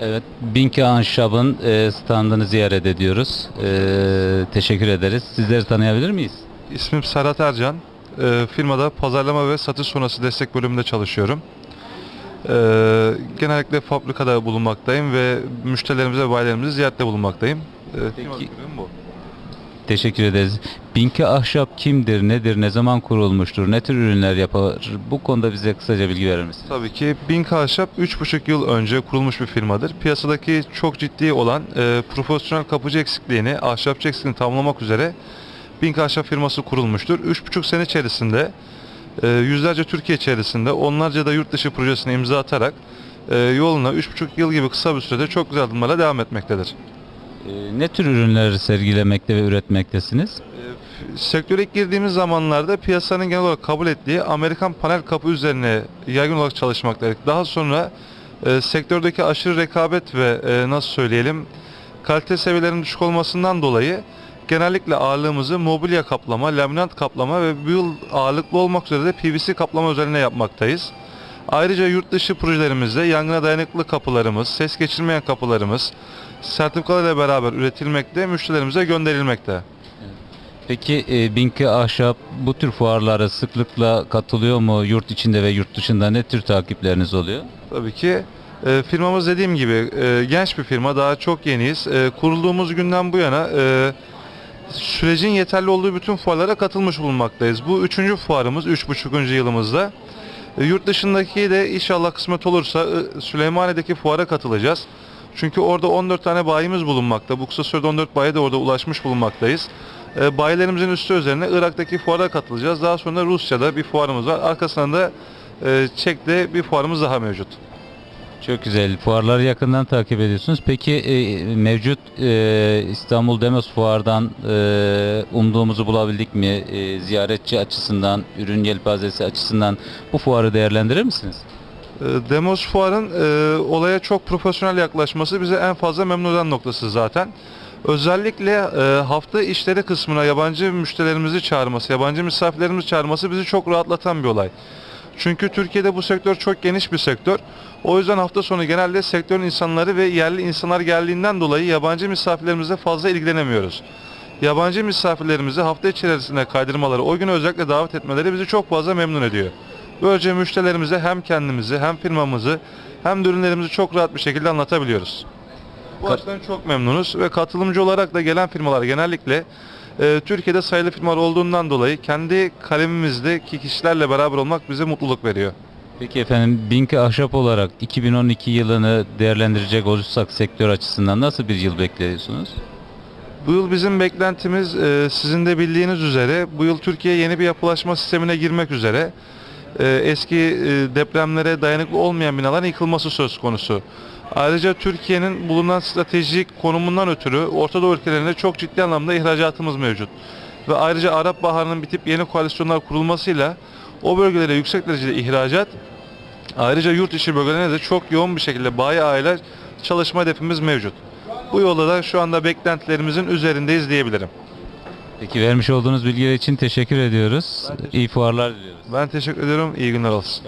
Evet, Binki Ahşap'ın e, standını ziyaret ediyoruz. E, teşekkür ederiz. Sizleri tanıyabilir miyiz? İsmim Serhat Ercan. Ee, firmada pazarlama ve satış sonrası destek bölümünde çalışıyorum. Genellikle fabrikada bulunmaktayım ve müşterilerimize ve bayilerimizi ziyarette bulunmaktayım. Peki- bu. Teşekkür ederiz. Binki Ahşap kimdir, nedir, ne zaman kurulmuştur, ne tür ürünler yapar? Bu konuda bize kısaca bilgi verir misiniz? Tabii ki Binka Ahşap 3,5 yıl önce kurulmuş bir firmadır. Piyasadaki çok ciddi olan e, profesyonel kapıcı eksikliğini, ahşapçı eksikliğini tamamlamak üzere Binka Ahşap firması kurulmuştur. 3,5 sene içerisinde e, yüzlerce Türkiye içerisinde onlarca da yurt dışı projesine imza atarak e, yoluna 3,5 yıl gibi kısa bir sürede çok güzel adımlarla devam etmektedir. E, ne tür ürünler sergilemekte ve üretmektesiniz? E, Sektöre girdiğimiz zamanlarda piyasanın genel olarak kabul ettiği Amerikan panel kapı üzerine yaygın olarak çalışmaktaydık. Daha sonra e, sektördeki aşırı rekabet ve e, nasıl söyleyelim kalite seviyelerinin düşük olmasından dolayı genellikle ağırlığımızı mobilya kaplama, laminat kaplama ve bu yıl ağırlıklı olmak üzere de PVC kaplama üzerine yapmaktayız. Ayrıca yurt dışı projelerimizde yangına dayanıklı kapılarımız, ses geçirmeyen kapılarımız sertifikalarla beraber üretilmekte, müşterilerimize gönderilmekte. Peki e, Binki Ahşap bu tür fuarlara sıklıkla katılıyor mu? Yurt içinde ve yurt dışında ne tür takipleriniz oluyor? Tabii ki e, firmamız dediğim gibi e, genç bir firma daha çok yeniyiz. E, kurulduğumuz günden bu yana e, sürecin yeterli olduğu bütün fuarlara katılmış bulunmaktayız. Bu üçüncü fuarımız, üç buçukuncu yılımızda. E, yurt dışındaki de inşallah kısmet olursa e, Süleymaniye'deki fuara katılacağız. Çünkü orada 14 tane bayimiz bulunmakta. Bu kısa sürede 14 bayi de orada ulaşmış bulunmaktayız. E, bayilerimizin üstü üzerine Irak'taki fuara katılacağız. Daha sonra Rusya'da bir fuarımız var. Arkasından da Çek'te bir fuarımız daha mevcut. Çok güzel. Fuarları yakından takip ediyorsunuz. Peki e, mevcut e, İstanbul Demos Fuar'dan e, umduğumuzu bulabildik mi? E, ziyaretçi açısından, ürün yelpazesi açısından bu fuarı değerlendirir misiniz? E, Demos Fuar'ın e, olaya çok profesyonel yaklaşması bize en fazla memnun eden noktası zaten. Özellikle e, hafta işleri kısmına yabancı müşterilerimizi çağırması, yabancı misafirlerimizi çağırması bizi çok rahatlatan bir olay. Çünkü Türkiye'de bu sektör çok geniş bir sektör. O yüzden hafta sonu genelde sektörün insanları ve yerli insanlar geldiğinden dolayı yabancı misafirlerimizle fazla ilgilenemiyoruz. Yabancı misafirlerimizi hafta içerisinde kaydırmaları, o güne özellikle davet etmeleri bizi çok fazla memnun ediyor. Böylece müşterilerimize hem kendimizi hem firmamızı hem de ürünlerimizi çok rahat bir şekilde anlatabiliyoruz. Bu açıdan çok memnunuz ve katılımcı olarak da gelen firmalar genellikle e, Türkiye'de sayılı firmalar olduğundan dolayı kendi kalemimizdeki kişilerle beraber olmak bize mutluluk veriyor. Peki efendim Binki Ahşap olarak 2012 yılını değerlendirecek olursak sektör açısından nasıl bir yıl bekliyorsunuz? Bu yıl bizim beklentimiz e, sizin de bildiğiniz üzere bu yıl Türkiye yeni bir yapılaşma sistemine girmek üzere. E, eski e, depremlere dayanıklı olmayan binaların yıkılması söz konusu. Ayrıca Türkiye'nin bulunan stratejik konumundan ötürü Orta Doğu ülkelerinde çok ciddi anlamda ihracatımız mevcut. Ve ayrıca Arap Baharı'nın bitip yeni koalisyonlar kurulmasıyla o bölgelere yüksek derecede ihracat, ayrıca yurt içi bölgelerine de çok yoğun bir şekilde bayi aileler çalışma hedefimiz mevcut. Bu yolda da şu anda beklentilerimizin üzerindeyiz diyebilirim. Peki vermiş olduğunuz bilgiler için teşekkür ediyoruz. İyi fuarlar diliyoruz. Ben teşekkür ediyorum. İyi günler olsun.